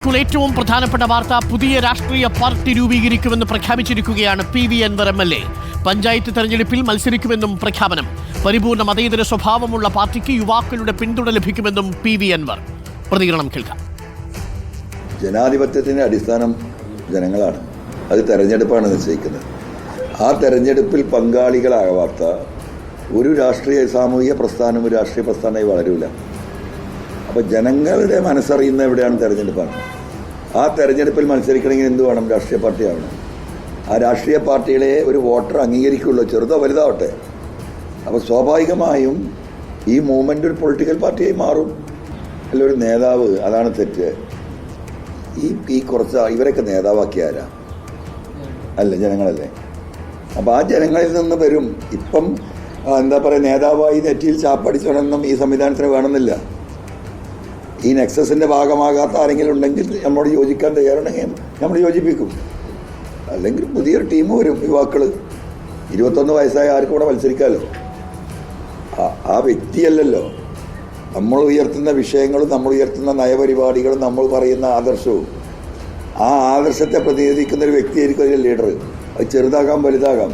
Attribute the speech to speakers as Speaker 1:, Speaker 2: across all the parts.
Speaker 1: ഇപ്പോൾ ഏറ്റവും പ്രധാനപ്പെട്ട വാർത്ത പുതിയ രാഷ്ട്രീയ പാർട്ടി രൂപീകരിക്കുമെന്ന് പ്രഖ്യാപിച്ചിരിക്കുകയാണ് P V Anvar M L A. Panchayat തെരഞ്ഞെടുപ്പിൽ മത്സരിക്കുമെന്നും പ്രഖ്യാപനം. പരിപൂർണ മതേതര സ്വഭാവമുള്ള പാർട്ടിക്ക് യുവാക്കളുടെ പിന്തുണ ലഭിക്കുമെന്നും പി വി അൻവർ. പ്രതികരണം കേൾക്കാം.
Speaker 2: ജനാധിപത്യത്തിന്റെ അടിസ്ഥാനം ജനങ്ങളാണ്. അത് തെരഞ്ഞെടുപ്പാണ് നിശ്ചയിക്കുന്നത്. ആ തെരഞ്ഞെടുപ്പിൽ പങ്കാളികളാകാത്ത ഒരു രാഷ്ട്രീയ സാമൂഹിക പ്രസ്ഥാനം ഒരു രാഷ്ട്രീയ പ്രസ്ഥാനമായി വളരില്ല അപ്പോൾ ജനങ്ങളുടെ മനസ്സറിയുന്ന എവിടെയാണ് തെരഞ്ഞെടുപ്പാണ്. ആ തെരഞ്ഞെടുപ്പിൽ മത്സരിക്കണമെങ്കിൽ എന്ത് വേണം? രാഷ്ട്രീയ പാർട്ടി ആവണം. ആ രാഷ്ട്രീയ പാർട്ടികളെ ഒരു വോട്ടർ അംഗീകരിക്കുള്ളൂ. ചെറുതോ വലുതാവട്ടെ. അപ്പോൾ സ്വാഭാവികമായും ഈ മൂവ്മെന്റ് ഒരു പൊളിറ്റിക്കൽ പാർട്ടിയായി മാറും. അല്ല ഒരു നേതാവ് അതാണ് തെറ്റ്. ഈ ഈ കുറച്ച് ഇവരൊക്കെ നേതാവാക്കിയ ആരാ? അല്ല ജനങ്ങളല്ലേ. അപ്പോൾ ആ ജനങ്ങളിൽ നിന്ന് വരും. ഇപ്പം എന്താ പറയുക നേതാവായി നെറ്റിയിൽ ചാപ്പടിച്ചോണമെന്നും ഈ സംവിധാനത്തിന് വേണമെന്നില്ല. ഈ നെക്സസിന്റെ ഭാഗമാകാത്ത ആരെങ്കിലും ഉണ്ടെങ്കിൽ നമ്മോട് യോജിക്കാൻ തയ്യാറുണ്ടെങ്കിൽ നമ്മൾ യോജിപ്പിക്കും. അല്ലെങ്കിൽ പുതിയൊരു ടീം വരും യുവാക്കൾ ഇരുപത്തൊന്ന് വയസ്സായ ആർക്കും കൂടെ മത്സരിക്കാമല്ലോ ആ- വ്യക്തിയല്ലല്ലോ. നമ്മൾ ഉയർത്തുന്ന വിഷയങ്ങളും നമ്മൾ ഉയർത്തുന്ന നയപരിപാടികളും നമ്മൾ പറയുന്ന ആദർശവും. ആ ആദർശത്തെ പ്രതിനിധിക്കുന്ന ഒരു വ്യക്തിയായിരിക്കും അതിലെ ലീഡർ അത് ചെറുതാകാം വലുതാകാം.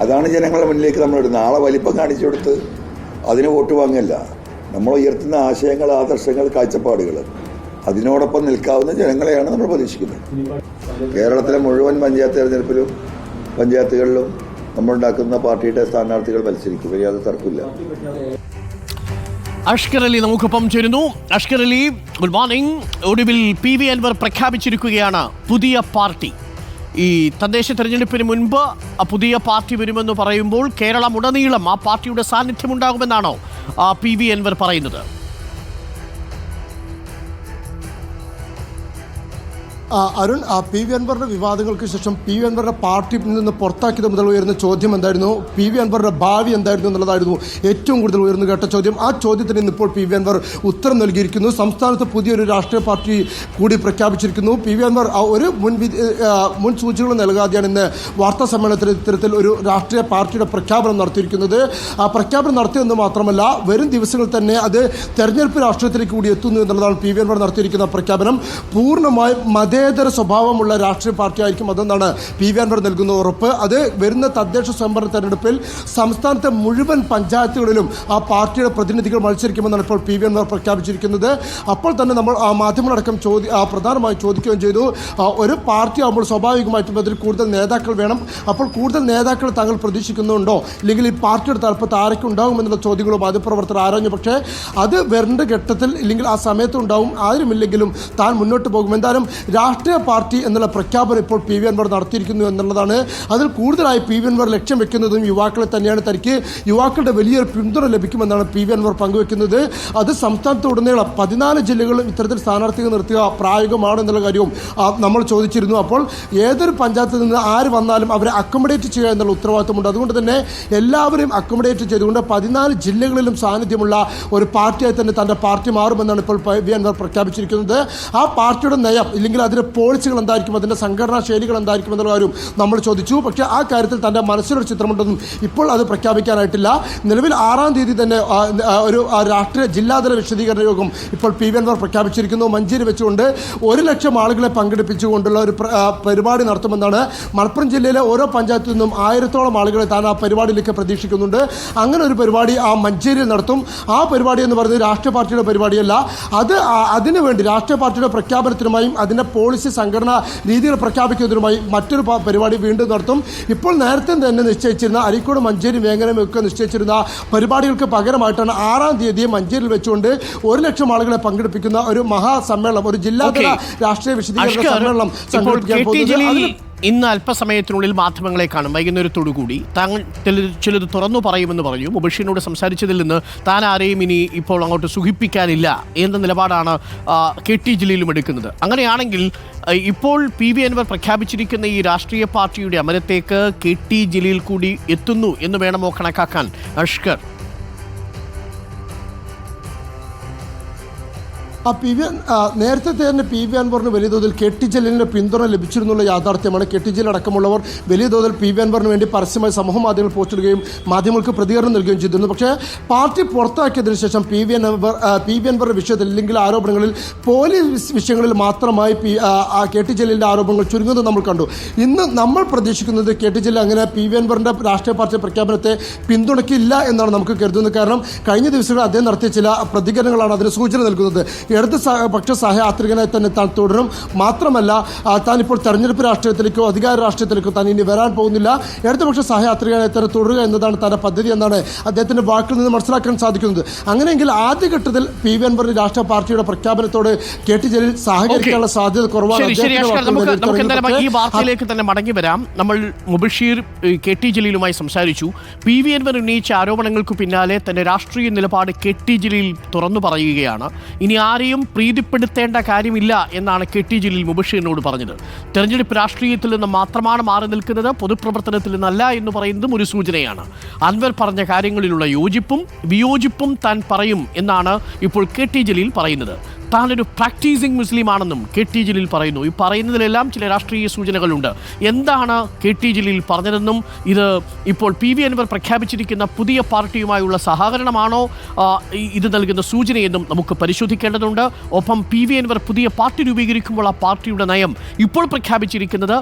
Speaker 2: അതാണ് ജനങ്ങളുടെ മുന്നിലേക്ക് നമ്മൾ ഇടുന്നത്. ആളെ വലിപ്പം കാണിച്ചു കൊടുത്ത് അതിന് വോട്ട് വാങ്ങില്ല നമ്മൾ ഉയർത്തുന്ന ആശയങ്ങൾ ആദർശങ്ങൾ കാഴ്ചപ്പാടുകൾ. അതിനോടൊപ്പം നിൽക്കാവുന്ന ജനങ്ങളെയാണ് നമ്മൾ പ്രതീക്ഷിക്കുന്നത്. കേരളത്തിലെ മുഴുവൻ പഞ്ചായത്ത് തെരഞ്ഞെടുപ്പിലും പഞ്ചായത്തുകളിലും നമ്മളുണ്ടാക്കുന്ന പാർട്ടിയുടെ സ്ഥാനാർത്ഥികൾ മത്സരിക്കും. അത് തർക്കമില്ല.
Speaker 1: അഷ്കർ അലി നമുക്കൊപ്പം ചേരുന്നു. അഷ്കർ അലി ഗുഡ് മോർണിംഗ് ഒടുവിൽ പി വി അൻവർ പ്രഖ്യാപിച്ചിരിക്കുകയാണ് പുതിയ പാർട്ടി. ഈ തദ്ദേശ തെരഞ്ഞെടുപ്പിന് മുൻപ് പുതിയ പാർട്ടി വരുമെന്ന് പറയുമ്പോൾ കേരളം ഉടനീളം ആ പാർട്ടിയുടെ സാന്നിധ്യം ഉണ്ടാകുമെന്നാണോ പി വി എൻവർ പറയുന്നത്.
Speaker 3: അരുൺ പി വി അൻവറിന്റെ വിവാദങ്ങൾക്ക് ശേഷം പി വി അൻവറിന്റെ പാർട്ടിയിൽ നിന്ന് പുറത്താക്കിയത് മുതൽ ഉയർന്ന ചോദ്യം എന്തായിരുന്നു? പി വി അൻവറിന്റെ ഭാവി എന്തായിരുന്നു എന്നുള്ളതായിരുന്നു ഏറ്റവും കൂടുതൽ ഉയർന്നു കേട്ട ചോദ്യം. ആ ചോദ്യത്തിന് ഇന്നിപ്പോൾ പി വി അൻവർ ഉത്തരം നൽകിയിരിക്കുന്നു. സംസ്ഥാനത്ത് പുതിയൊരു രാഷ്ട്രീയ പാർട്ടി കൂടി പ്രഖ്യാപിച്ചിരിക്കുന്നു. പി വി അൻവർ ഒരു മുൻ മുൻ സൂചികൾ നൽകാതെയാണ് ഇന്ന് വാർത്താ സമ്മേളനത്തിൽ ഇത്തരത്തിൽ ഒരു രാഷ്ട്രീയ പാർട്ടിയുടെ പ്രഖ്യാപനം നടത്തിയിരിക്കുന്നത്. ആ പ്രഖ്യാപനം നടത്തിയെന്ന് മാത്രമല്ല വരും ദിവസങ്ങളിൽ തന്നെ അത് തെരഞ്ഞെടുപ്പ് രാഷ്ട്രീയത്തിലേക്ക് കൂടി എത്തുന്നു എന്നുള്ളതാണ് പി വി അൻവർ നടത്തിയിരിക്കുന്ന പ്രഖ്യാപനം. പൂർണമായും മതേതര സ്വഭാവമുള്ള രാഷ്ട്രീയ പാർട്ടി ആയിരിക്കും അതെന്നാണ് പി വി അൻവർ നൽകുന്ന ഉറപ്പ്. അത് വരുന്ന തദ്ദേശ സ്വയംഭരണ തെരഞ്ഞെടുപ്പിൽ സംസ്ഥാനത്തെ മുഴുവൻ പഞ്ചായത്തുകളിലും ആ പാർട്ടിയുടെ പ്രതിനിധികൾ മത്സരിക്കുമെന്നാണ് ഇപ്പോൾ പി വി അൻവർ പ്രഖ്യാപിച്ചിരിക്കുന്നത്. അപ്പോൾ തന്നെ നമ്മൾ ആ മാധ്യമങ്ങളടക്കം ചോദി പ്രധാനമായും ചോദിക്കുകയും ചെയ്തു ഒരു പാർട്ടി ആകുമ്പോൾ സ്വാഭാവികമായിട്ടും അതിൽ കൂടുതൽ നേതാക്കൾ വേണം. അപ്പോൾ കൂടുതൽ നേതാക്കൾ താങ്കൾ പ്രതീക്ഷിക്കുന്നുണ്ടോ? അല്ലെങ്കിൽ ഈ പാർട്ടിയുടെ തലപ്പത്ത് ആരൊക്കെ ഉണ്ടാകും എന്നുള്ള ചോദ്യങ്ങളും മാധ്യമപ്രവർത്തകർ ആരാഞ്ഞു? പക്ഷേ അത് വരേണ്ട ഘട്ടത്തിൽ ഇല്ലെങ്കിൽ ആ സമയത്ത് ഉണ്ടാവും ആരുമില്ലെങ്കിലും താൻ മുന്നോട്ട് പോകും. എന്തായാലും രാഷ്ട്രീയ പാർട്ടി എന്നുള്ള പ്രഖ്യാപനം ഇപ്പോൾ പി വി അൻവർ നടത്തിയിരിക്കുന്നു എന്നുള്ളതാണ്. അതിൽ കൂടുതലായി പി വി അൻവർ ലക്ഷ്യം വെക്കുന്നതും യുവാക്കളെ തന്നെയാണ്. തനിക്ക് യുവാക്കളുടെ വലിയൊരു പിന്തുണ ലഭിക്കുമെന്നാണ് പി വി അൻവർ പങ്കുവെക്കുന്നത്. അത് സംസ്ഥാനത്തുടനീളം പതിനാല് ജില്ലകളിലും ഇത്തരത്തിൽ സ്ഥാനാർത്ഥികൾ നിർത്തുക പ്രായോഗികമാണ് എന്നുള്ള കാര്യവും നമ്മൾ ചോദിച്ചിരുന്നു. അപ്പോൾ ഏതൊരു പഞ്ചായത്തിൽ നിന്ന് ആര് വന്നാലും അവരെ അക്കോമഡേറ്റ് ചെയ്യുക എന്നുള്ള ഉത്തരവാദിത്തമുണ്ട് അതുകൊണ്ട് തന്നെ എല്ലാവരെയും അക്കോമഡേറ്റ് ചെയ്തുകൊണ്ട് പതിനാല് ജില്ലകളിലും സാന്നിധ്യമുള്ള ഒരു പാർട്ടിയായി തന്നെ തന്റെ പാർട്ടി മാറുമെന്നാണ് ഇപ്പോൾ പി വി അൻവർ പ്രഖ്യാപിച്ചിരിക്കുന്നത്. ആ പാർട്ടിയുടെ നയം ഇല്ലെങ്കിൽ അതിന്റെ പോളിസികൾ എന്തായിരിക്കും? അതിന്റെ സംഘടനാ ശൈലികൾ എന്തായിരിക്കും എന്നുള്ള കാര്യം നമ്മൾ ചോദിച്ചു. പക്ഷേ ആ കാര്യത്തിൽ തന്റെ മനസ്സിലൊരു ചിത്രമുണ്ടെന്നും ഇപ്പോൾ അത് പ്രഖ്യാപിക്കാനായിട്ടില്ല. നിലവിൽ ആറാം തീയതി തന്നെ ഒരു രാഷ്ട്രീയ ജില്ലാതല വിശദീകരണ യോഗം ഇപ്പോൾ പി വി അൻവർ പ്രഖ്യാപിച്ചിരിക്കുന്നു. മഞ്ചേരി വെച്ചുകൊണ്ട് ഒരു ലക്ഷം ആളുകളെ പങ്കെടുപ്പിച്ചുകൊണ്ടുള്ള ഒരു പരിപാടി നടത്തുമെന്നാണ് മലപ്പുറം ജില്ലയിലെ ഓരോ പഞ്ചായത്തിൽ നിന്നും ആയിരത്തോളം ആളുകളെ താൻ ആ പരിപാടിയിലേക്ക് പ്രതീക്ഷിക്കുന്നുണ്ട്. അങ്ങനെ ഒരു പരിപാടി ആ മഞ്ചേരിയിൽ നടത്തും. ആ പരിപാടി എന്ന് പറയുന്നത് രാഷ്ട്രീയ പാർട്ടിയുടെ പരിപാടിയല്ല. അത് അതിനുവേണ്ടി അതിനു വേണ്ടി രാഷ്ട്രീയ പാർട്ടിയുടെ പ്രഖ്യാപനത്തിനുമായും അതിന്റെ പോളിസി സംഘടനാ രീതികൾ പ്രഖ്യാപിക്കുന്നതിനുമായി മറ്റൊരു പരിപാടി വീണ്ടും നടത്തും ഇപ്പോൾ നേരത്തെ തന്നെ നിശ്ചയിച്ചിരുന്ന അരിക്കോട് മഞ്ചേരി വേങ്ങനം ഒക്കെ നിശ്ചയിച്ചിരുന്ന പരിപാടികൾക്ക് പകരമായിട്ടാണ് ആറാം തീയതി മഞ്ചേരിയിൽ വെച്ചുകൊണ്ട് ഒരു ലക്ഷം ആളുകളെ പങ്കെടുപ്പിക്കുന്ന ഒരു മഹാസമ്മേളനം ഒരു ജില്ലാതല. രാഷ്ട്രീയ വിശദീകരണ സമ്മേളനം സംഘടിപ്പിക്കാൻ പോകുന്നത്
Speaker 1: ഇന്ന് അല്പസമയത്തിനുള്ളിൽ മാധ്യമങ്ങളെ കാണും. വൈകുന്നേരത്തോടു കൂടി. താങ്കൾ ചിലത് തുറന്നു പറയുമെന്ന് പറഞ്ഞു. മുബഷീറിനോട് സംസാരിച്ചതിൽ നിന്ന് താൻ ആരെയും ഇനി ഇപ്പോൾ അങ്ങോട്ട് സുഖിപ്പിക്കാനില്ല എന്ന നിലപാടാണ് കെ ടി ജലീലും എടുക്കുന്നത്. അങ്ങനെയാണെങ്കിൽ ഇപ്പോൾ പി വി അൻവർ പ്രഖ്യാപിച്ചിരിക്കുന്ന ഈ രാഷ്ട്രീയ പാർട്ടിയുടെ അമരത്തേക്ക് കെ ടി ജലീൽ കൂടി എത്തുന്നു എന്ന് വേണമോ കണക്കാക്കാൻ? അഷ്കർ
Speaker 3: ആ പി വി നേരത്തെ തന്നെ പി വി അൻവറിന് വലിയ തോതിൽ കെ ടി ജലീലിന് പിന്തുണ ലഭിച്ചിരുന്നുള്ള യാഥാർത്ഥ്യമാണ് കെ ടി ജലീൽ അടക്കമുള്ളവർ. വലിയ തോതിൽ പി വി അൻവറിന് വേണ്ടി പരസ്യമായി സമൂഹ മാധ്യമങ്ങൾ പോസ്റ്റ് ഇടുകയും മാധ്യമങ്ങൾക്ക് പ്രതികരണം നൽകുകയും ചെയ്തിരുന്നു. പക്ഷേ പാർട്ടി പുറത്താക്കിയതിന് ശേഷം P V Anvar P V അൻവറിന്റെ വിഷയത്തിൽ അല്ലെങ്കിൽ ആരോപണങ്ങളിൽ പോലീസ് വിഷയങ്ങളിൽ മാത്രമായി പി ആ, ആ കെ ടി ജലീലിന്റെ ആരോപണങ്ങൾ ചുരുങ്ങുന്നത് നമ്മൾ കണ്ടു. ഇന്ന് നമ്മൾ പ്രതീക്ഷിക്കുന്നത് കെ ടി ജലീൽ അങ്ങനെ പി വി അൻവറിന്റെ രാഷ്ട്രീയ പാർട്ടി പ്രഖ്യാപനത്തെ പിന്തുണയ്ക്കില്ല എന്നാണ് നമുക്ക് കരുതുന്നത്. കാരണം കഴിഞ്ഞ ദിവസങ്ങളിൽ അദ്ദേഹം നടത്തിയ ചില പ്രതികരണങ്ങളാണ് അതിന് സൂചന നൽകുന്നത്. ഇടത് പക്ഷ സഹയാത്രികനായി തന്നെ താൻ തുടരും. മാത്രമല്ല താനിപ്പോൾ താൻ ഇപ്പോൾ തെരഞ്ഞെടുപ്പ് രാഷ്ട്രീയത്തിലേക്കോ അധികാര രാഷ്ട്രീയത്തിലേക്കോ താൻ ഇനി വരാൻ പോകുന്നില്ല. ഇടതുപക്ഷ സഹയാത്രികനായി തന്നെ തുടരുക എന്നതാണ് തന്റെ പദ്ധതി എന്നാണ് അദ്ദേഹത്തിന്റെ വാക്കിൽ നിന്ന് മനസ്സിലാക്കാൻ സാധിക്കുന്നത്. അങ്ങനെയെങ്കിൽ ആദ്യഘട്ടത്തിൽ പി വി അൻവറിന്റെ രാഷ്ട്രീയ പാർട്ടിയുടെ പ്രഖ്യാപനത്തോട് കെ ടി ജലീൽ സഹകരിക്കാനുള്ള സാധ്യത കുറവാണ്.
Speaker 1: ഈ വാർത്തയിലേക്ക് തന്നെ മടങ്ങി വരാം. നമ്മൾ മുബഷീർ കെ ടി ജലീലുമായി സംസാരിച്ചു. പി വി അൻവർ ഉന്നയിച്ച ആരോപണങ്ങൾക്ക് പിന്നാലെ തന്റെ രാഷ്ട്രീയ നിലപാട് കെ ടി ജലീൽ തുറന്നു പറയുകയാണ്. ഇനി ആരെയും പ്രീതിപ്പെടുത്തേണ്ട കാര്യമില്ല എന്നാണ് കെ ടി ജലീൽ മുബഷീറിനോട് പറഞ്ഞത്. തെരഞ്ഞെടുപ്പ് രാഷ്ട്രീയത്തിൽ നിന്ന് മാത്രമാണ് മാറി നിൽക്കുന്നത് പൊതുപ്രവർത്തനത്തിൽ നിന്നല്ല എന്ന് പറയുന്നതും ഒരു സൂചനയാണ്. അൻവർ പറഞ്ഞ കാര്യങ്ങളിലുള്ള യോജിപ്പും വിയോജിപ്പും താൻ പറയും എന്നാണ് ഇപ്പോൾ കെ ടി ജലീൽ പറയുന്നത്. താനൊരു പ്രാക്ടീസിങ് മുസ്ലിം ആണെന്നും കെ ടി ജലീൽ പറയുന്നു. ഈ പറയുന്നതിലെല്ലാം ചില രാഷ്ട്രീയ സൂചനകളുണ്ട്. എന്താണ് കെ ടി ജലീൽ പറഞ്ഞതെന്നും ഇത് ഇപ്പോൾ പി വി അൻവർ പ്രഖ്യാപിച്ചിരിക്കുന്ന പുതിയ പാർട്ടിയുമായുള്ള സഹകരണമാണോ ഇത് നൽകുന്ന സൂചനയെന്നും നമുക്ക് പരിശോധിക്കേണ്ടതുണ്ട്. ഒപ്പം പി വി അൻവർ പുതിയ പാർട്ടി രൂപീകരിക്കുമ്പോൾ ആ പാർട്ടിയുടെ നയം ഇപ്പോൾ പ്രഖ്യാപിച്ചിരിക്കുന്നത്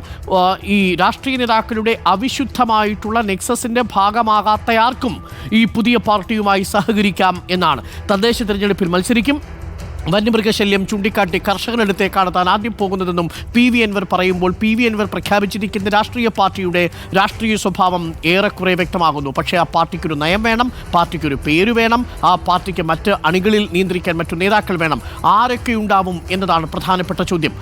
Speaker 1: ഈ രാഷ്ട്രീയ നേതാക്കളുടെ അവിശുദ്ധമായിട്ടുള്ള നെക്സസിന്റെ ഭാഗമാകാത്തയാർക്കും ഈ പുതിയ പാർട്ടിയുമായി സഹകരിക്കാം എന്നാണ്. തദ്ദേശ തിരഞ്ഞെടുപ്പിൽ മത്സരിക്കും. വന്യമൃഗശല്യം ചൂണ്ടിക്കാട്ടി കർഷകരടുത്തേക്കാണ് താൻ ആദ്യം പോകുന്നതെന്നും പി വി അൻവർ പറയുമ്പോൾ പി വി അൻവർ പ്രഖ്യാപിച്ചിരിക്കുന്ന രാഷ്ട്രീയ പാർട്ടിയുടെ രാഷ്ട്രീയ സ്വഭാവം ഏറെക്കുറെ വ്യക്തമാകുന്നു. പക്ഷേ ആ പാർട്ടിക്കൊരു നയം വേണം പാർട്ടിക്കൊരു പേര് വേണം ആ പാർട്ടിക്ക് മറ്റ് അണികളിൽ നിയന്ത്രിക്കാൻ മറ്റു നേതാക്കൾ വേണം. ആരൊക്കെ ഉണ്ടാവും എന്നതാണ് പ്രധാനപ്പെട്ട ചോദ്യം.